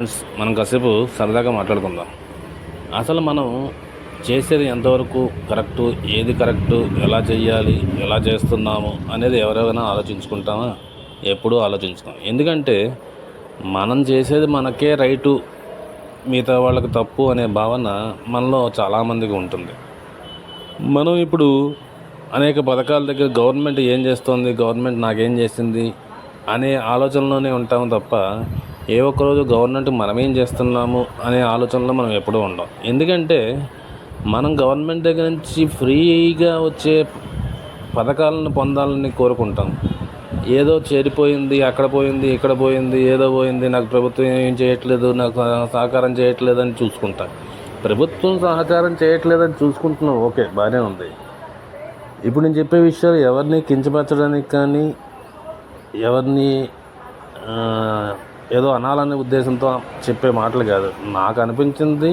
Friends మనం కాసేపు సరదాగా మాట్లాడుకుందాం. అసలు మనం చేసేది ఎంతవరకు కరెక్టు ఏది కరెక్టు ఎలా చేయాలి ఎలా చేస్తున్నాము అనేది ఎవరెవరైనా ఆలోచించుకుంటామా? ఎప్పుడూ ఆలోచించుకోం. ఎందుకంటే మనం చేసేది మనకే రైటు మిగతా వాళ్ళకి తప్పు అనే భావన మనలో చాలామందికి ఉంటుంది. మనం ఇప్పుడు అనేక పథకాల దగ్గర గవర్నమెంట్ ఏం చేస్తోంది గవర్నమెంట్ నాకేం చేసింది అనే ఆలోచనలోనే ఉంటాము తప్ప ఏ ఒక్కరోజు గవర్నమెంట్ మనం ఏం చేస్తున్నాము అనే ఆలోచనలో మనం ఎప్పుడూ ఉండం. ఎందుకంటే మనం గవర్నమెంట్ దగ్గర నుంచి ఫ్రీగా వచ్చే పథకాలను పొందాలని కోరుకుంటాం. ఏదో చేరిపోయింది అక్కడ పోయింది ఇక్కడ పోయింది ఏదో పోయింది నాకు ప్రభుత్వం ఏం చేయట్లేదు నాకు సహకారం చేయట్లేదు అని చూసుకుంటాం. ప్రభుత్వం సహకారం చేయట్లేదని చూసుకుంటున్నాం ఓకే బాగానే ఉంది. ఇప్పుడు నేను చెప్పే విషయాలు ఎవరిని కించపరచడానికి కానీ ఎవరిని ఏదో అనాలనే ఉద్దేశంతో చెప్పే మాటలు కాదు. నాకు అనిపించింది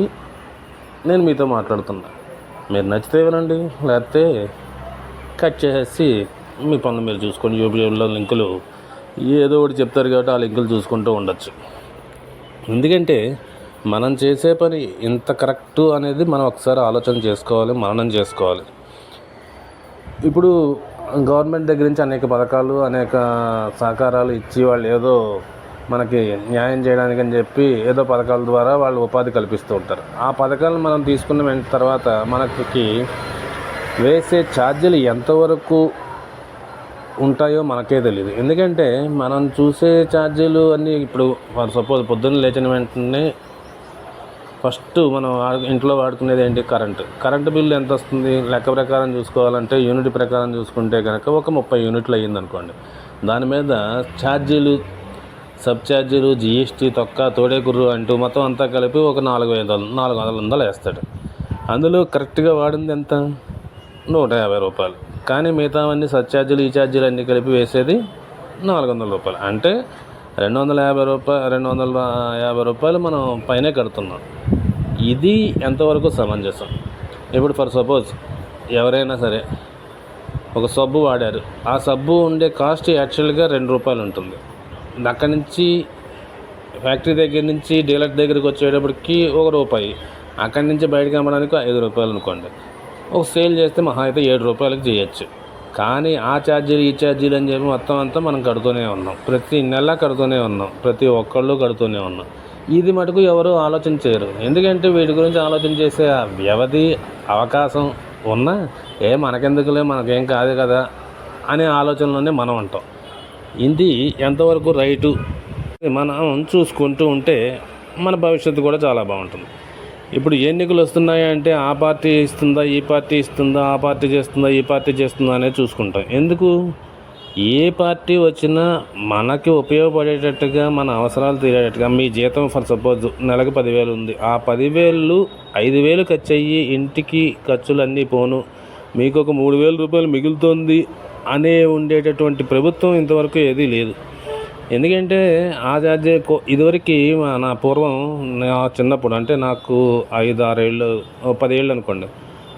నేను మీతో మాట్లాడుతున్నా. మీరు నచ్చితే వినండి లేకపోతే కట్ చేసేసి మీ పనులు మీరు చూసుకొని యూట్యూబ్లో లింకులు ఏదో ఒకటి చెప్తారు కాబట్టి ఆ లింకులు చూసుకుంటూ ఉండొచ్చు. ఎందుకంటే మనం చేసే పని ఇంత కరెక్టు అనేది మనం ఒకసారి ఆలోచన చేసుకోవాలి మననం చేసుకోవాలి. ఇప్పుడు గవర్నమెంట్ దగ్గర నుంచి అనేక పథకాలు అనేక సహకారాలు ఇచ్చి వాళ్ళు ఏదో మనకి న్యాయం చేయడానికి అని చెప్పి ఏదో పథకాల ద్వారా వాళ్ళు ఉపాధి కల్పిస్తూ ఉంటారు. ఆ పథకాలను మనం తీసుకున్న వెంట తర్వాత మనకి వేసే ఛార్జీలు ఎంతవరకు ఉంటాయో మనకే తెలియదు ఎందుకంటే మనం చూసే ఛార్జీలు అన్నీ ఇప్పుడు ఫర్ సపోజ్ పొద్దున్న లేచిన వెంటనే ఫస్ట్ మనం ఇంట్లో వాడుకునేది ఏంటి? కరెంటు. కరెంటు బిల్లు ఎంత వస్తుంది? లెక్క ప్రకారం చూసుకోవాలంటే యూనిట్ ప్రకారం చూసుకుంటే కనుక ఒక ముప్పై యూనిట్లు అయ్యింది అనుకోండి దాని మీద ఛార్జీలు సబ్ ఛార్జీలు జిఎస్టీ తొక్క తోడేకుర్రు అంటూ మొత్తం అంతా కలిపి ఒక నాలుగు ఐదు నాలుగు వందల వందలు వేస్తాడు. అందులో కరెక్ట్గా వాడింది ఎంత? నూట యాభై రూపాయలు. కానీ మిగతావన్నీ సబ్ ఛార్జీలు ఈ ఛార్జీలు అన్నీ కలిపి వేసేది నాలుగు వందల రూపాయలు. అంటే రెండు వందల యాభై రూపాయలు రెండు వందల యాభై రూపాయలు మనం పైనే కడుతున్నాం. ఇది ఎంతవరకు సమంజసం? ఇప్పుడు ఫర్ సపోజ్ ఎవరైనా సరే ఒక సబ్బు వాడారు. ఆ సబ్బు ఉండే కాస్ట్ యాక్చువల్గా రెండు రూపాయలు ఉంటుంది. అక్కడి నుంచి ఫ్యాక్టరీ దగ్గర నుంచి డీలర్ దగ్గరికి వచ్చేటప్పటికి ఒక రూపాయి. అక్కడి నుంచి బయటకు అమ్మడానికి ఐదు రూపాయలు అనుకోండి. ఒక సేల్ చేస్తే మహా అయితే ఏడు రూపాయలకు చేయొచ్చు. కానీ ఆ ఛార్జీలు ఈ ఛార్జీలు అని చెప్పి మొత్తం అంతా మనం కడుతూనే ఉన్నాం. ప్రతి నెల కడుతూనే ఉన్నాం. ప్రతి ఒక్కళ్ళు కడుతూనే ఉన్నాం. ఇది మటుకు ఎవరు ఆలోచన చేయరు. ఎందుకంటే వీటి గురించి ఆలోచన చేసే ఆ వ్యవధి అవకాశం ఉన్నా ఏ మనకెందుకులే మనకేం కాదు కదా అనే ఆలోచనలోనే మనం ఉంటాం. ఇది ఎంతవరకు రైటు? మనం చూసుకుంటూ ఉంటే మన భవిష్యత్తు కూడా చాలా బాగుంటుంది. ఇప్పుడు ఎన్నికలు వస్తున్నాయంటే ఆ పార్టీ ఇస్తుందా ఈ పార్టీ ఇస్తుందా ఆ పార్టీ చేస్తుందా ఈ పార్టీ చేస్తుందా అనేది చూసుకుంటాం. ఎందుకు? ఏ పార్టీ వచ్చినా మనకి ఉపయోగపడేటట్టుగా మన అవసరాలు తీరేటట్టుగా మీ జీతం ఫర్ సపోజ్ నెలకు పదివేలు ఉంది. ఆ పదివేలు ఐదు వేలు ఖర్చు అయ్యి ఇంటికి ఖర్చులన్నీ పోను. మీకు ఒక మూడు వేల రూపాయలు మిగులుతోంది. అనే ఉండేటటువంటి ప్రభుత్వం ఇంతవరకు ఏదీ లేదు. ఎందుకంటే ఆ కో- ఇదివరకు నా పూర్వం నా చిన్నప్పుడు అంటే నాకు ఐదు ఆరేళ్ళు పదేళ్ళు అనుకోండి.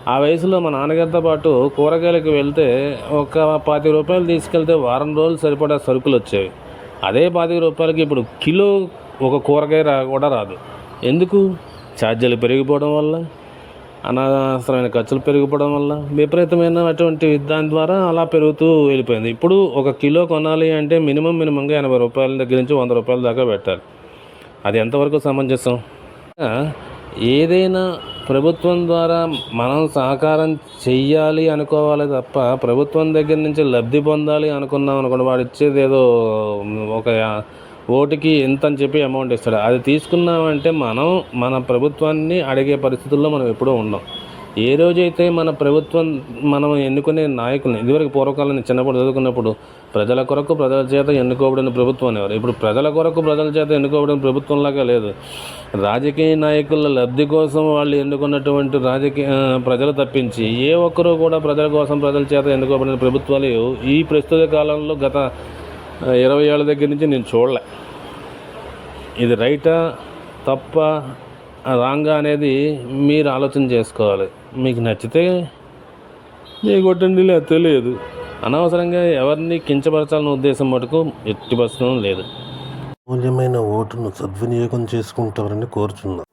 ఆ వయసులో మా నాన్నగారితో పాటు కూరగాయలకు వెళ్తే ఒక పాతిక రూపాయలు తీసుకెళ్తే వారం రోజులు సరిపడా సరుకులు వచ్చేవి. అదే పాతిక రూపాయలకి ఇప్పుడు కిలో ఒక కూరగాయ రా కూడా రాదు. ఎందుకు? ఛార్జీలు పెరిగిపోవడం వల్ల. అనవసరమైన ఖర్చులు పెరిగిపోవడం వల్ల విపరీతమైన అటువంటి దాని ద్వారా అలా పెరుగుతూ వెళ్ళిపోయింది. ఇప్పుడు ఒక కిలో కొనాలి అంటే మినిమం మినిమంగా ఎనభై రూపాయల దగ్గర నుంచి వంద రూపాయల దాకా పెట్టాలి. అది ఎంతవరకు సమంజసం? ఏదైనా ప్రభుత్వం ద్వారా మనం సహకారం చెయ్యాలి అనుకోవాలి తప్ప ప్రభుత్వం దగ్గర నుంచి లబ్ధి పొందాలి అనుకున్నాం అనుకోండి వాడు ఇచ్చేది ఏదో ఒక ఓటుకి ఎంత అని చెప్పి అమౌంట్ ఇస్తాడు. అది తీసుకున్నామంటే మనం మన ప్రభుత్వాన్ని అడిగే పరిస్థితుల్లో మనం ఎప్పుడూ ఉండం. ఏ రోజైతే మన ప్రభుత్వం మనం ఎన్నుకునే నాయకుల్ని ఇదివరకు పూర్వకాలం చిన్నప్పుడు చదువుకున్నప్పుడు ప్రజల కొరకు ప్రజల చేత ఎన్నుకోబడిన ప్రభుత్వం అనేవారు ఇప్పుడు ప్రజల కొరకు ప్రజల చేత ఎన్నుకోబడిన ప్రభుత్వంలాగా లేదు. రాజకీయ నాయకుల లబ్ధి కోసం వాళ్ళు ఎన్నుకున్నటువంటి రాజకీయ ప్రజలు తప్పించి ఏ ఒక్కరూ కూడా ప్రజల కోసం ప్రజల చేత ఎన్నుకోబడిన ప్రభుత్వాలు ఈ ప్రస్తుత కాలంలో గత ఇరవై ఏళ్ళ దగ్గర నుంచి నేను చూడలే. ఇది రైటా తప్ప రాంగా అనేది మీరు ఆలోచన చేసుకోవాలి. మీకు నచ్చితే మీ కొట్టండి లేదు. తెలియదు అనవసరంగా ఎవరిని కించపరచాలన్న ఉద్దేశం మటుకు ఎట్టి పరిస్థితుల్లో లేదు. మూల్యమైన ఓటును సద్వినియోగం చేసుకుంటారని కోరుచున్నాను